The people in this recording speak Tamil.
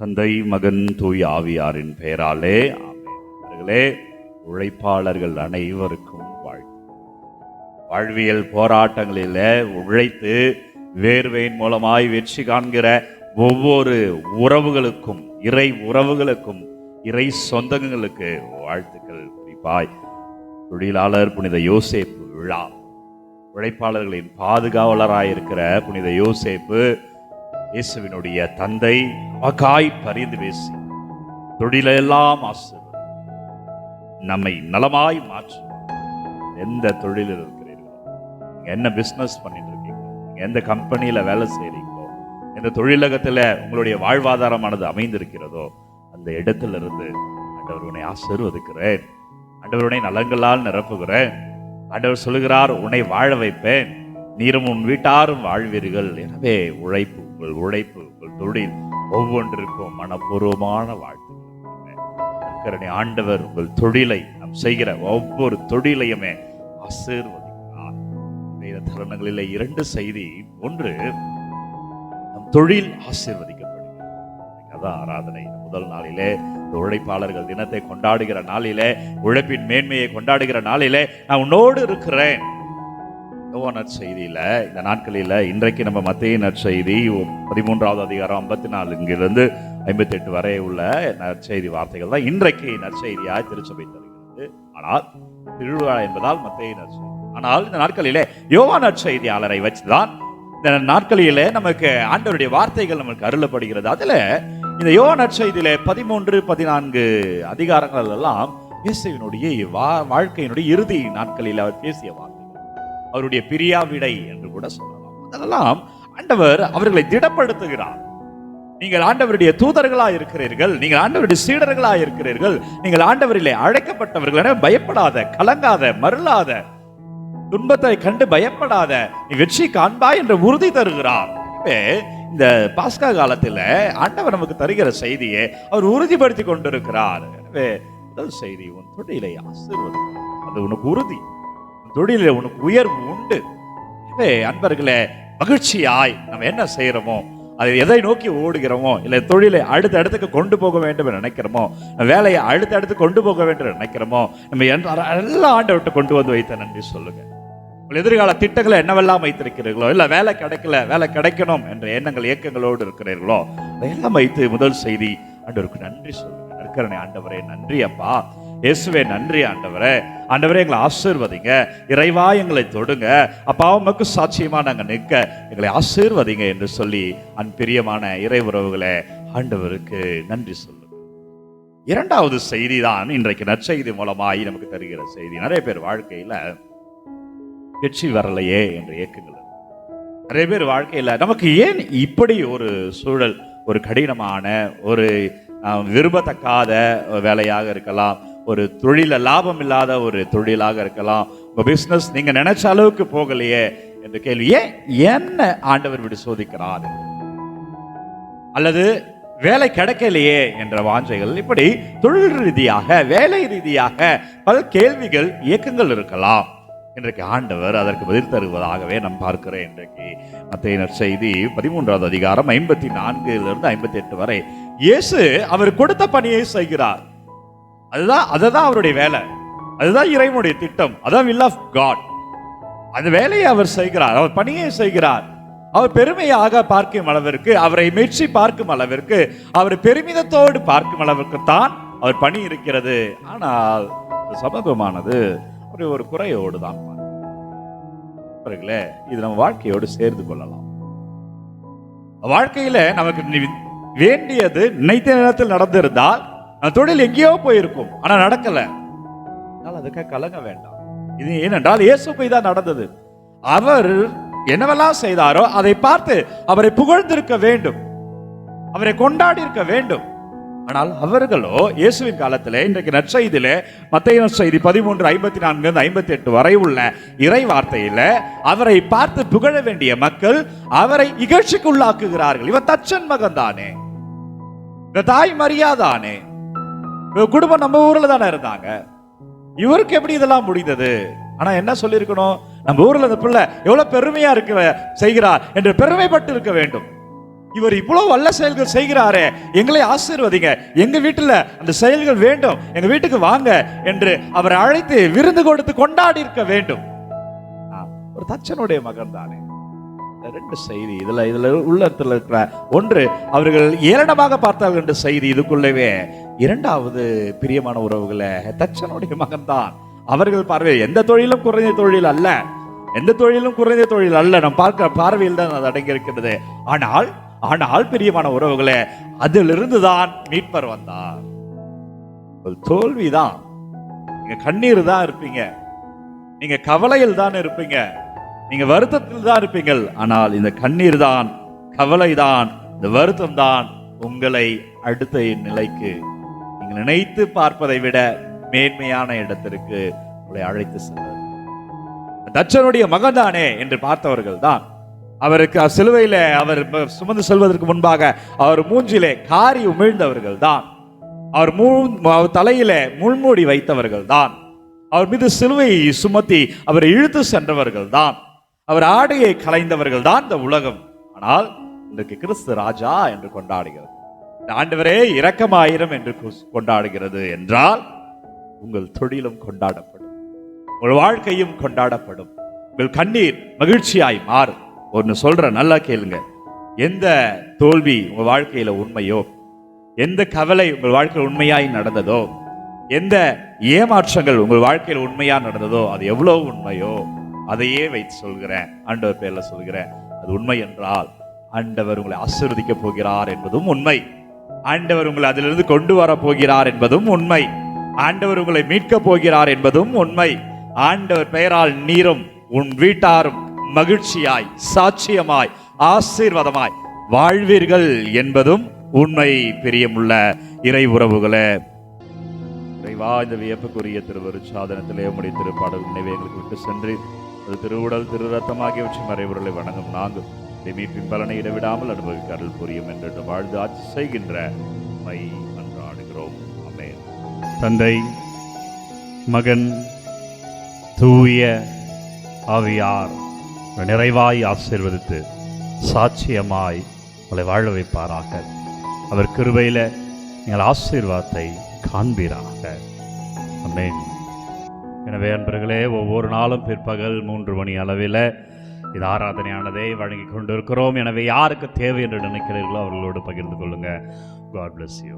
தந்தை மகன் தூய் ஆவியாரின் பெயராலே அவர்களே உழைப்பாளர்கள் அனைவருக்கும் வாழ்த்து. வாழ்வியல் போராட்டங்களில் உழைத்து வேர்வையின் மூலமாய் வெற்றி காண்கிற ஒவ்வொரு உறவுகளுக்கும் இறை உறவுகளுக்கும் இறை சொந்தங்களுக்கு வாழ்த்துக்கள் குறிப்பாய். தொழிலாளர் புனித யோசேப்பு விழா. உழைப்பாளர்களின் பாதுகாவலராயிருக்கிற புனித யோசேப்பு இயேசுவினுடைய தந்தை நமக்காய் பரிந்து பேசி தொழிலெல்லாம் ஆசிர்வதி நம்மை நலமாய் மாற்று எந்த தொழிலில் இருக்கிறீர்களோ நீங்கள் என்ன பிசினஸ் பண்ணிட்டு இருக்கீங்க நீங்கள் எந்த கம்பெனியில வேலை செய்கிறீங்களோ எந்த தொழிலகத்துல உங்களுடைய வாழ்வாதாரமானது அமைந்திருக்கிறதோ அந்த இடத்துல இருந்து ஆண்டவர் உன்னை ஆசீர்வதிக்கிறேன். ஆண்டவர் உன்னை நலங்களால் நிரப்புகிறேன். ஆண்டவர் சொல்லுகிறார் உன்னை வாழ வைப்பேன். நீரும் உன் வீட்டாரும் வாழ்வீர்கள். எனவே உழைப்பு உங்கள் உழைப்பு உங்கள் தொழில் ஒவ்வொன்றிற்கும் மனப்பூர்வமான வாழ்த்துக்கள் கர்த்தருடைய ஆண்டவர் உங்கள் தொழிலை நாம் செய்கிற ஒவ்வொரு தொழிலையுமே ஆசீர்வதிக்கிறார் இந்த தருணங்களிலே இரண்டு செய்தி. ஒன்று நம் தொழில் ஆசீர்வதிக்கப்படுகிறது. அதான் ஆராதனை. முதல் நாளிலே இந்த உழைப்பாளர்கள் தினத்தை கொண்டாடுகிற நாளிலே உழைப்பின் மேன்மையை கொண்டாடுகிற நாளிலே நான் உன்னோடு இருக்கிறேன். யோவா நற்செய்தியில் இந்த நாட்களில இன்றைக்கு நம்ம மத்திய நற்செய்தி பதிமூன்றாவது அதிகாரம் ஐம்பத்தி நாலு இங்கிருந்து ஐம்பத்தி எட்டு வரை உள்ள நற்செய்தி வார்த்தைகள் தான் இன்றைக்கு நற்செய்தியாய் திருச்சபை தருகிறது. ஆனால் திருவிழா என்பதால் மத்திய நற்செய்தி. ஆனால் இந்த நாட்களிலே யோவா நற்செய்தியாளரை வச்சுதான் இந்த நாட்களிலே நமக்கு ஆண்டவருடைய வார்த்தைகள் நமக்கு அருளப்படுகிறது. அதுல இந்த யோவா நற்செய்தியிலே பதிமூன்று பதினான்கு அதிகாரங்கள் எல்லாம் இயேசுவினுடைய வா- வாழ்க்கையினுடைய இறுதி நாட்களில் அவர் பேசிய வார்த்தை. அவருடைய பிரியாவிடை என்று கூட சொல்லலாம். அதெல்லாம் ஆண்டவர் அவர்களை திடப்படுத்துகிறார். நீங்கள் ஆண்டவருடைய தூதர்களா இருக்கிறீர்கள் நீங்கள் ஆண்டவருடைய சீடர்களா இருக்கிறீர்கள் நீங்கள் ஆண்டவரிலே அழைக்கப்பட்டவர்கள் என பயப்படாத கலங்காத மருளாத துன்பத்தை கண்டு பயப்படாத நீ வெற்றி காண்பாய் என்ற உறுதி தருகிறார். இந்த பாஸ்கா காலத்தில் ஆண்டவர் நமக்கு தருகிற செய்தியை அவர் உறுதிப்படுத்தி கொண்டிருக்கிறார். எனவே முதல் செய்தி உன் தொழிலை ஆசீர்வதி அது உனக்கு உறுதி. தொழிலில் உனக்கு உயர்வு உண்டு. எனவே அன்பர்களே மகிழ்ச்சியாய் நம்ம என்ன செய்கிறோமோ அதை எதை நோக்கி ஓடுகிறோமோ இல்லை தொழிலை அடுத்த இடத்துக்கு கொண்டு போக வேண்டும் என்று நினைக்கிறோமோ வேலையை அடுத்த இடத்துக்கு கொண்டு போக வேண்டும் என்று நினைக்கிறோமோ நம்ம எல்லா ஆண்டை ஆண்டவர்கிட்ட கொண்டு வந்து வைத்த நன்றி சொல்லுங்க. உங்கள் எதிர்கால திட்டங்களை என்னவெல்லாம் வைத்திருக்கிறீர்களோ இல்லை வேலை கிடைக்கல வேலை கிடைக்கணும் என்ற எண்ணங்கள் இயக்கங்களோடு இருக்கிறீர்களோ அதையெல்லாம் வைத்து முதல் செய்தி ஆண்டவருக்கு நன்றி சொல்லுங்கள் நற்கரணை ஆண்டவரே நன்றி அப்பா. இயேசுவே நன்றி ஆண்டவரே. ஆண்டவரே எங்களை ஆசீர்வதிங்க. இறைவா எங்களை தொடுங்க. அப்பா உமக்கு சாட்சியமாக நாங்கள் நிற்க எங்களை ஆசீர்வதிங்க என்று சொல்லி அன்பிரியமான இறை உறவுகளை ஆண்டவருக்கு நன்றி சொல்லுங்க. இரண்டாவது செய்தி தான் இன்றைக்கு நற்செய்தி மூலமாகி நமக்கு தருகிற செய்தி. நிறைய பேர் வாழ்க்கையில் வெற்றி வரலையே என்று இயக்கங்கள் நிறைய பேர் வாழ்க்கையில் நமக்கு ஏன் இப்படி ஒரு சூழல் ஒரு கடினமான ஒரு விரும்பத்தக்காத வேலையாக இருக்கலாம். ஒரு தொழில லாபம் இல்லாத ஒரு தொழிலாக இருக்கலாம். உங்கள் பிசினஸ் நீங்க நினைச்ச அளவுக்கு போகலையே என்ற கேள்வி. ஏன் என்ன ஆண்டவர் இப்படி சோதிக்கிறார்? அல்லது வேலை கிடைக்கலையே என்ற வாஞ்சைகள். இப்படி தொழில் ரீதியாக வேலை ரீதியாக பல கேள்விகள் இயக்கங்கள் இருக்கலாம். இன்றைக்கு ஆண்டவர் அதற்கு பதில் தருவதாகவே நாம் பார்க்கிறேன் இன்றைக்கு. மத்திய செய்தி பதிமூன்றாவது அதிகாரம் ஐம்பத்தி நான்கிலிருந்து ஐம்பத்தி எட்டு வரை. இயேசு அவர் கொடுத்த பணியை செய்கிறார். அதுதான் அதுதான் அவருடைய வேலை. அதுதான் இறைவனுடைய திட்டம். அதான் வில் ஆஃப் காட் அந்த வேலையை அவர் செய்கிறார். அவர் பணியை செய்கிறார். அவர் பெருமையாக பார்க்கும் அளவிற்கு அவரை மெச்சி பார்க்கும் அளவிற்கு அவர் பெருமிதத்தோடு பார்க்கும் அளவிற்கு தான் அவர் பணி இருக்கிறது. ஆனால் சமூகமானது ஒரு ஒரு குறையோடு தான் பார்க்கும். இது நம்ம வாழ்க்கையோடு சேர்ந்து கொள்ளலாம். வாழ்க்கையில நமக்கு வேண்டியது நினைத்த நேரத்தில் நடந்திருந்தால் தொழில் எங்கேயோ போயிருக்கும் ஆனால் நடக்கலை. அதனால அதுக்காக கலங்க வேண்டாம். இது ஏனென்றால் இயேசுபை தான் நடந்தது. அவர் என்னவெல்லாம் செய்தாரோ அதை பார்த்து அவரை புகழ்ந்திருக்க வேண்டும். அவரை கொண்டாடி இருக்க வேண்டும். ஆனால் அவர்களோ இயேசுவின் காலத்தில் இன்றைக்கு நற்செய்தியில மத்திய நற்செய்தி பதிமூன்று ஐம்பத்தி நான்கு ஐம்பத்தி எட்டு வரை உள்ள இறை வார்த்தையில அவரை பார்த்து புகழ வேண்டிய மக்கள் அவரை இகழ்ச்சிக்கு உள்ளாக்குகிறார்கள் இவன் தச்சன் மகன் தானே இந்த தாய் மரியாதானே. குடும்பம் நம்ம ஊர்ல தானே இருந்தாங்க. இவருக்கு எப்படி இதெல்லாம் முடிந்தது? ஆனா என்ன சொல்லியிருக்கணும்? நம்ம ஊர்ல இந்த பிள்ளை எவ்வளவு பெருமையா இருக்க செய்கிறார் என்று பெருமைப்பட்டு இருக்க வேண்டும். இவர் இவ்வளவு வல்ல செயல்கள் செய்கிறாரே எங்களை ஆசீர்வதிங்க. எங்க வீட்டுல அந்த செயல்கள் வேண்டும். எங்க வீட்டுக்கு வாங்க என்று அவரை அழைத்து விருந்து கொடுத்து கொண்டாடி இருக்க வேண்டும் ஒரு தச்சனுடைய மகன் தானே. ரெண்டு செய்தி இதுல இதுல உள்ளத்துல இருக்கிற ஒன்று அவர்கள் ஏளனமாக பார்த்தார்கள் என்ற செய்தி இதுக்குள்ளவே. இரண்டாவது பிரியமான உறவுகளை தச்சனுடைய மகன்தான். அவர்கள் பார்வை எந்த தொழிலும் குறைந்த தொழில் அல்ல. எந்த தொழிலும் குறைந்த தொழில் அல்ல. நம் பார்க்கிற பார்வையில் தான் அது அடங்கியிருக்கிறது. ஆனால் ஆனால் பிரியமான உறவுகளே அதிலிருந்து தான் மீட்பர் வந்தார். ஒரு தோல்விதான். நீங்க கண்ணீர் தான் இருப்பீங்க. நீங்க கவலையில் தான் இருப்பீங்க. நீங்க வருத்தத்தில் தான் இருப்பீங்கள் ஆனால் இந்த கண்ணீர் தான் கவலை தான் இந்த வருத்தம் தான் உங்களை அடுத்த நிலைக்கு நீங்கள் நினைத்து பார்ப்பதை விட மேன்மையான இடத்திற்கு உங்களை அழைத்து செல்வது. தச்சனுடைய மகன்தானே என்று பார்த்தவர்கள் தான் அவருக்கு சிலுவையில அவர் சுமந்து செல்வதற்கு முன்பாக அவர் மூஞ்சிலே காரி உமிழ்ந்தவர்கள் தான் அவர் மூ தலையில முள்மூடி வைத்தவர்கள் தான் அவர் மீது சிலுவையை சுமத்தி அவரை இழுத்து சென்றவர்கள் தான் அவர் ஆடையை கலைந்தவர்கள் தான் இந்த உலகம். ஆனால் இன்றைக்கு கிறிஸ்து ராஜா என்று கொண்டாடுகிறது. ஆண்டவரே இரக்கமாயிரம் என்று கொண்டாடுகிறது என்றால் உங்கள் தொழிலும் கொண்டாடப்படும். உங்கள் வாழ்க்கையும் கொண்டாடப்படும். உங்கள் கண்ணீர் மகிழ்ச்சியாய் மாறும். ஒன்று சொல்கிறேன் நல்லா கேளுங்க. எந்த தோல்வி உங்கள் வாழ்க்கையில் உண்மையோ எந்த கவலை உங்கள் வாழ்க்கையில் உண்மையாய் நடந்ததோ எந்த ஏமாற்றங்கள் உங்கள் வாழ்க்கையில் உண்மையாக நடந்ததோ அது எவ்வளோ உண்மையோ அதையே வைத்து சொல்கிறேன். ஆண்டவர் பேரில் சொல்கிறேன். அது உண்மை என்றால் ஆண்டவர் உங்களை ஆசீர்வதிக்க போகிறார் என்பதும் உண்மை. ஆண்டவர் உங்களை அதிலிருந்து கொண்டு வர போகிறார் என்பதும் உண்மை. ஆண்டவர் உங்களை மீட்கப் போகிறார் என்பதும் உண்மை. ஆண்டவர் பெயரால் நீரும் உன் வீட்டாரும் மகிழ்ச்சியாய் சாட்சியமாய் ஆசீர்வாதமாய் வாழ்வீர்கள் என்பதும் உண்மை. பிரியமுள்ள இறை உறவுகளே இறைவா இந்த வியப்புக்குரிய திருவருட்சாதனத்திலே உம்முடைய திருப்பாடல் நினைவை எங்களுக்கு விட்டு சென்று அது திருவுடல் திரு ரத்தம் ஆகியவற்றை மறைவுகளை வணங்கும் நாங்கள். இதை பலனை இடவிடாமல் அனுபவிக்க அருள் புரியும் என்று வாழ்ந்து ஆட்சி செய்கின்ற மை அன்றாடுகிறோம். அமேன் தந்தை மகன் தூய ஆவியார் நிறைவாய் ஆசீர்வதித்து சாட்சியமாய் உங்களை வாழ வைப்பாராக. அவர் கிருபையில் நீங்கள் ஆசீர்வாதத்தை காண்பீராக. அமேன் எனவே அன்பர்களே ஒவ்வொரு நாளும் பிற்பகல் மூன்று மணி அளவில் இது ஆராதனையானதை வழங்கி கொண்டிருக்கிறோம். எனவே யாருக்கு தேவை என்று நினைக்கிறீர்களோ அவர்களோடு பகிர்ந்து கொள்ளுங்கள் காட் பிளஸ் யூ